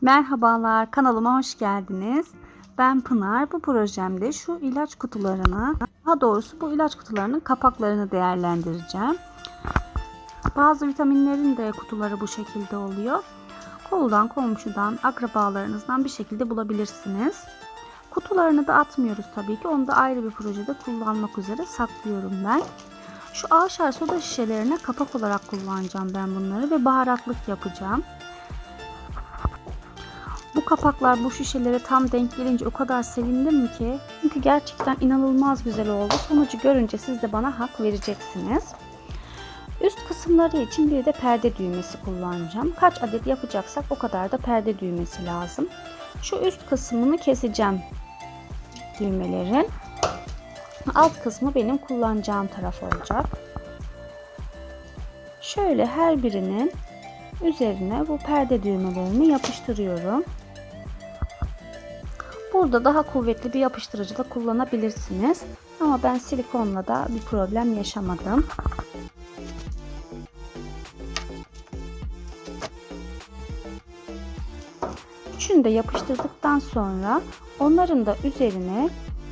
Merhabalar, kanalıma hoş geldiniz. Ben Pınar. Bu projemde şu ilaç kutularını, daha doğrusu bu ilaç kutularının kapaklarını değerlendireceğim. Bazı vitaminlerin de kutuları bu şekilde oluyor. Koldan, komşudan, akrabalarınızdan bir şekilde bulabilirsiniz. Kutularını da atmıyoruz tabii ki. Onu da ayrı bir projede kullanmak üzere saklıyorum ben. Şu ağaçlar soda şişelerine kapak olarak kullanacağım ben bunları ve baharatlık yapacağım. Kapaklar bu şişelere tam denk gelince o kadar sevindim ki. Çünkü gerçekten inanılmaz güzel oldu. Sonucu görünce siz de bana hak vereceksiniz. Üst kısımları için bir de perde düğmesi kullanacağım. Kaç adet yapacaksak o kadar da perde düğmesi lazım. Şu üst kısmını keseceğim düğmelerin. Alt kısmı benim kullanacağım taraf olacak. Şöyle her birinin üzerine bu perde düğmelerini yapıştırıyorum. Burada daha kuvvetli bir yapıştırıcı da kullanabilirsiniz. Ama ben silikonla da bir problem yaşamadım. Üçünü de yapıştırdıktan sonra onların da üzerine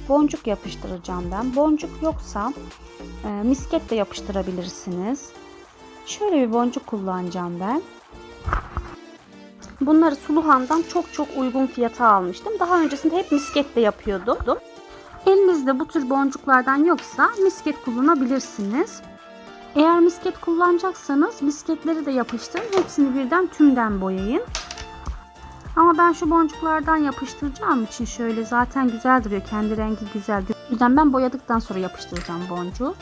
boncuk yapıştıracağım ben. Boncuk yoksa e, misket de yapıştırabilirsiniz. Şöyle bir boncuk kullanacağım ben. Bunları Suluhan'dan çok çok uygun fiyata almıştım. Daha öncesinde hep misketle yapıyordum. Elinizde bu tür boncuklardan yoksa misket kullanabilirsiniz. Eğer misket kullanacaksanız misketleri de yapıştırın. Hepsini birden tümden boyayın. Ama ben şu boncuklardan yapıştıracağım için şöyle zaten güzel duruyor. Kendi rengi güzel. O yüzden ben boyadıktan sonra yapıştıracağım boncuğu.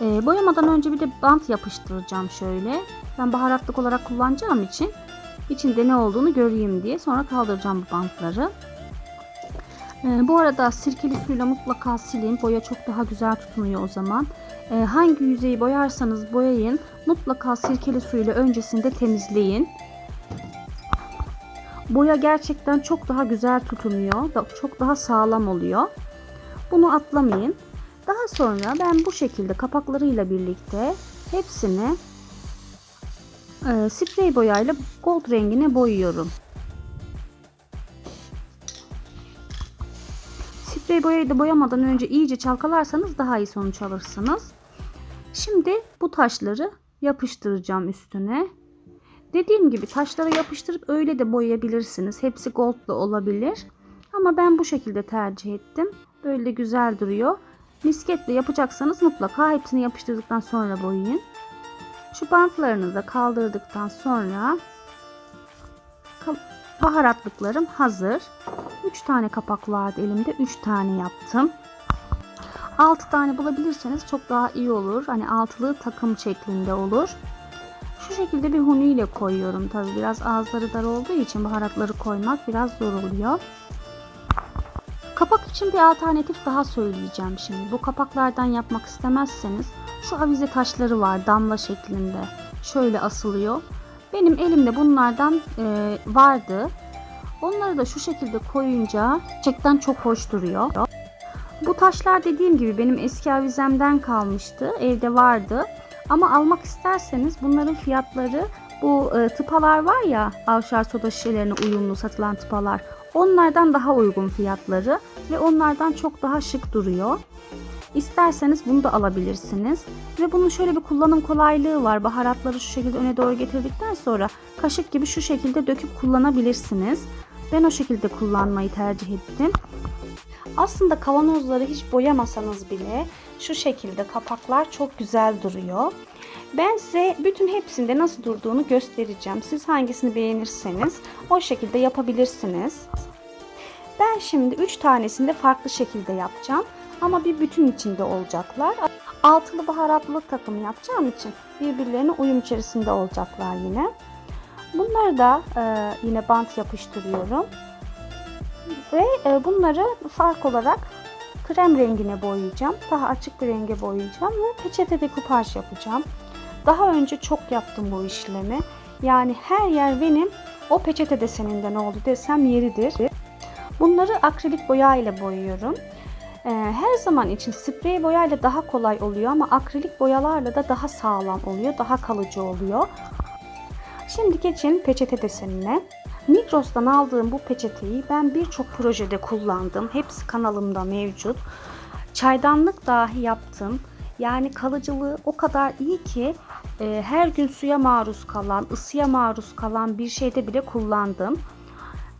Ee, boyamadan önce bir de bant yapıştıracağım şöyle. Ben baharatlık olarak kullanacağım için içinde ne olduğunu göreyim diye. Sonra kaldıracağım bu bantları. Ee, bu arada sirkeli suyla mutlaka silin. Boya çok daha güzel tutunuyor o zaman. Ee, hangi yüzeyi boyarsanız boyayın. Mutlaka sirkeli suyla öncesinde temizleyin. Boya gerçekten çok daha güzel tutunuyor. Çok daha sağlam oluyor. Bunu atlamayın. Daha sonra ben bu şekilde kapaklarıyla birlikte hepsini e, sprey boyayla gold rengine boyuyorum. Sprey boyayı da boyamadan önce iyice çalkalarsanız daha iyi sonuç alırsınız. Şimdi bu taşları yapıştıracağım üstüne. Dediğim gibi taşlara yapıştırıp öyle de boyayabilirsiniz. Hepsi gold olabilir. Ama ben bu şekilde tercih ettim. Böyle güzel duruyor. Misketle yapacaksanız mutlaka hepsini yapıştırdıktan sonra boyayın. Şu bantlarını da kaldırdıktan sonra baharatlıklarım hazır. 3 tane kapak vardı elimde. 3 tane yaptım. 6 tane bulabilirseniz çok daha iyi olur. Hani altılı takım şeklinde olur. Şu şekilde bir huni ile koyuyorum. Tabi biraz ağızları dar olduğu için baharatları koymak biraz zor oluyor. Kapak için bir alternatif daha söyleyeceğim şimdi. Bu kapaklardan yapmak istemezseniz şu avize taşları var damla şeklinde. Şöyle asılıyor. Benim elimde bunlardan e, vardı. Onları da şu şekilde koyunca gerçekten çok hoş duruyor. Bu taşlar dediğim gibi benim eski avizemden kalmıştı. Evde vardı. Ama almak isterseniz bunların fiyatları bu e, tıpalar var ya avşar soda şişelerine uyumlu satılan tıpalar. Onlardan daha uygun fiyatları ve onlardan çok daha şık duruyor. İsterseniz bunu da alabilirsiniz. Ve bunun şöyle bir kullanım kolaylığı var. Baharatları şu şekilde öne doğru getirdikten sonra kaşık gibi şu şekilde döküp kullanabilirsiniz. Ben o şekilde kullanmayı tercih ettim. Aslında kavanozları hiç boyamasanız bile şu şekilde kapaklar çok güzel duruyor. Ben size bütün hepsinde nasıl durduğunu göstereceğim. Siz hangisini beğenirseniz o şekilde yapabilirsiniz. Ben şimdi 3 tanesini de farklı şekilde yapacağım. Ama bir bütün içinde olacaklar. Altılı baharatlı takım yapacağım için birbirlerine uyum içerisinde olacaklar yine. Bunları da e, yine bant yapıştırıyorum. Ve e, bunları fark olarak krem rengine boyayacağım. Daha açık bir renge boyayacağım ve peçete dekupaj yapacağım. Daha önce çok yaptım bu işlemi. Yani her yer benim o peçete deseninden oldu desem yeridir. Bunları akrilik boya ile boyuyorum. Ee, her zaman için sprey boya ile daha kolay oluyor ama akrilik boyalarla da daha sağlam oluyor, daha kalıcı oluyor. Şimdi geçin peçete desenine. Migros'tan aldığım bu peçeteyi ben birçok projede kullandım. Hepsi kanalımda mevcut. Çaydanlık dahi yaptım. Yani kalıcılığı o kadar iyi ki e, her gün suya maruz kalan, ısıya maruz kalan bir şeyde bile kullandım.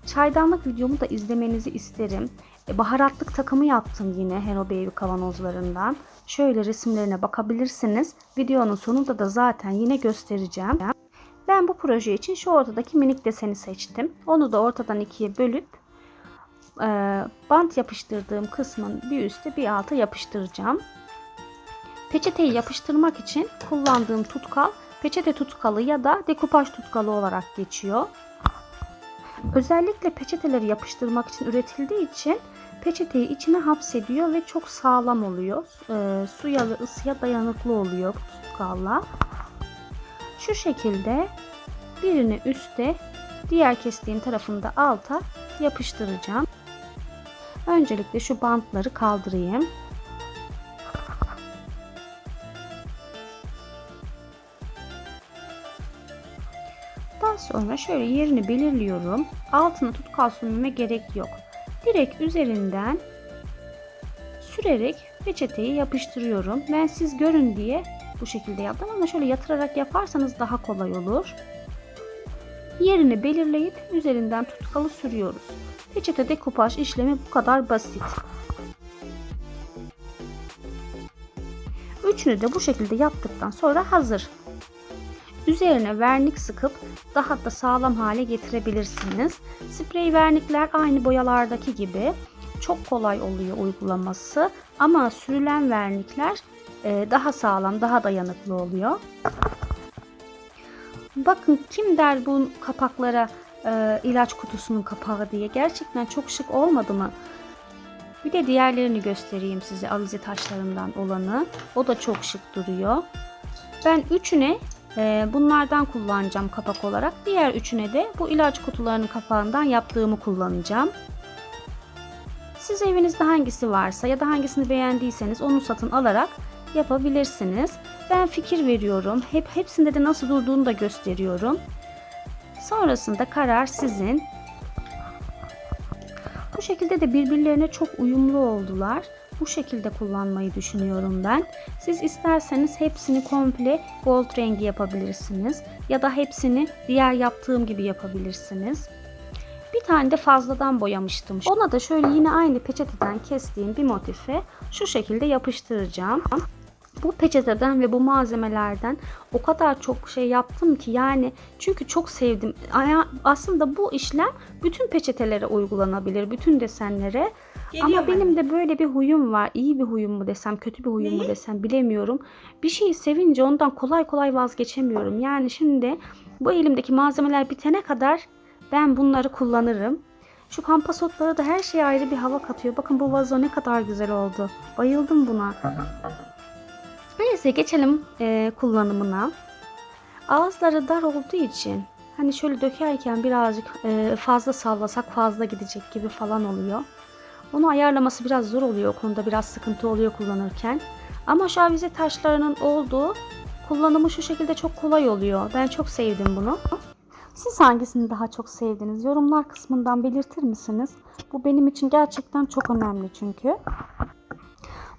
Çaydanlık videomu da izlemenizi isterim. E, baharatlık takımı yaptım yine Hello Baby kavanozlarından. Şöyle resimlerine bakabilirsiniz. Videonun sonunda da zaten yine göstereceğim. Ben bu proje için şu ortadaki minik deseni seçtim. Onu da ortadan ikiye bölüp e, bant yapıştırdığım kısmın bir üstte bir alta yapıştıracağım. Peçeteyi yapıştırmak için kullandığım tutkal peçete tutkalı ya da dekupaj tutkalı olarak geçiyor. Özellikle peçeteleri yapıştırmak için üretildiği için peçeteyi içine hapsediyor ve çok sağlam oluyor. E, suya ve ısıya dayanıklı oluyor tutkalla. Şu şekilde birini üste, diğer kestiğim tarafını da alta yapıştıracağım. Öncelikle şu bantları kaldırayım. Daha sonra şöyle yerini belirliyorum. Altına tutkal sürmeme gerek yok. Direkt üzerinden sürerek peçeteyi yapıştırıyorum. Ben siz görün diye bu şekilde yaptım ama şöyle yatırarak yaparsanız daha kolay olur. Yerini belirleyip üzerinden tutkalı sürüyoruz. Peçete dekupaj işlemi bu kadar basit. Üçünü de bu şekilde yaptıktan sonra hazır. Üzerine vernik sıkıp daha da sağlam hale getirebilirsiniz. Sprey vernikler aynı boyalardaki gibi çok kolay oluyor uygulaması ama sürülen vernikler e, daha sağlam, daha dayanıklı oluyor. Bakın kim der bu kapaklara e, ilaç kutusunun kapağı diye. Gerçekten çok şık olmadı mı? Bir de diğerlerini göstereyim size avize taşlarından olanı. O da çok şık duruyor. Ben üçüne bunlardan kullanacağım kapak olarak. Diğer üçüne de bu ilaç kutularının kapağından yaptığımı kullanacağım. Siz evinizde hangisi varsa ya da hangisini beğendiyseniz onu satın alarak yapabilirsiniz. Ben fikir veriyorum. Hep hepsinde de nasıl durduğunu da gösteriyorum. Sonrasında karar sizin. Bu şekilde de birbirlerine çok uyumlu oldular. Bu şekilde kullanmayı düşünüyorum ben. Siz isterseniz hepsini komple gold rengi yapabilirsiniz. Ya da hepsini diğer yaptığım gibi yapabilirsiniz. Bir tane de fazladan boyamıştım. Ona da şöyle yine aynı peçeteden kestiğim bir motife şu şekilde yapıştıracağım. Bu peçeteden ve bu malzemelerden o kadar çok şey yaptım ki yani çünkü çok sevdim. Aslında bu işlem bütün peçetelere uygulanabilir, bütün desenlere. Geliyor Ama benim de böyle bir huyum var. İyi bir huyum mu desem, kötü bir huyum Neyi? mu desem bilemiyorum. Bir şeyi sevince ondan kolay kolay vazgeçemiyorum. Yani şimdi bu elimdeki malzemeler bitene kadar ben bunları kullanırım. Şu pampasotlara da her şey ayrı bir hava katıyor. Bakın bu vazo ne kadar güzel oldu. Bayıldım buna. Neyse geçelim e, kullanımına. Ağızları dar olduğu için hani şöyle dökerken birazcık e, fazla sallasak fazla gidecek gibi falan oluyor. Onu ayarlaması biraz zor oluyor. O konuda biraz sıkıntı oluyor kullanırken. Ama şu avize taşlarının olduğu kullanımı şu şekilde çok kolay oluyor. Ben çok sevdim bunu. Siz hangisini daha çok sevdiniz? Yorumlar kısmından belirtir misiniz? Bu benim için gerçekten çok önemli çünkü.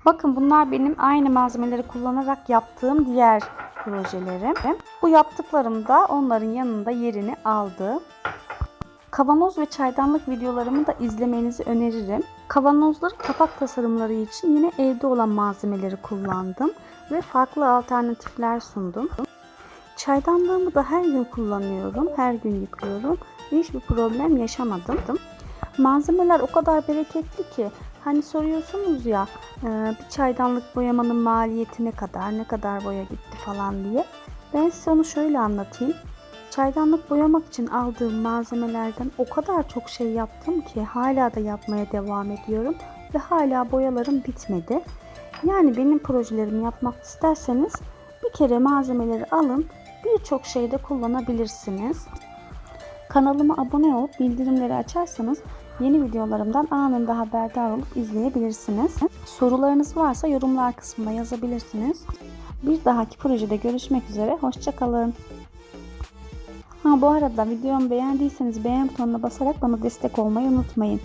Bakın bunlar benim aynı malzemeleri kullanarak yaptığım diğer projelerim. Bu yaptıklarım da onların yanında yerini aldı. Kavanoz ve çaydanlık videolarımı da izlemenizi öneririm. Kavanozların kapak tasarımları için yine evde olan malzemeleri kullandım ve farklı alternatifler sundum. Çaydanlığımı da her gün kullanıyorum, her gün yıkıyorum hiçbir problem yaşamadım. Malzemeler o kadar bereketli ki hani soruyorsunuz ya e, bir çaydanlık boyamanın maliyeti ne kadar, ne kadar boya gitti falan diye. Ben size onu şöyle anlatayım. Çaydanlık boyamak için aldığım malzemelerden o kadar çok şey yaptım ki hala da yapmaya devam ediyorum ve hala boyalarım bitmedi. Yani benim projelerimi yapmak isterseniz bir kere malzemeleri alın, birçok şeyde kullanabilirsiniz. Kanalıma abone olup bildirimleri açarsanız yeni videolarımdan anında haberdar olup izleyebilirsiniz. Sorularınız varsa yorumlar kısmına yazabilirsiniz. Bir dahaki projede görüşmek üzere, hoşçakalın. Ha bu arada videomu beğendiyseniz beğen butonuna basarak bana destek olmayı unutmayın.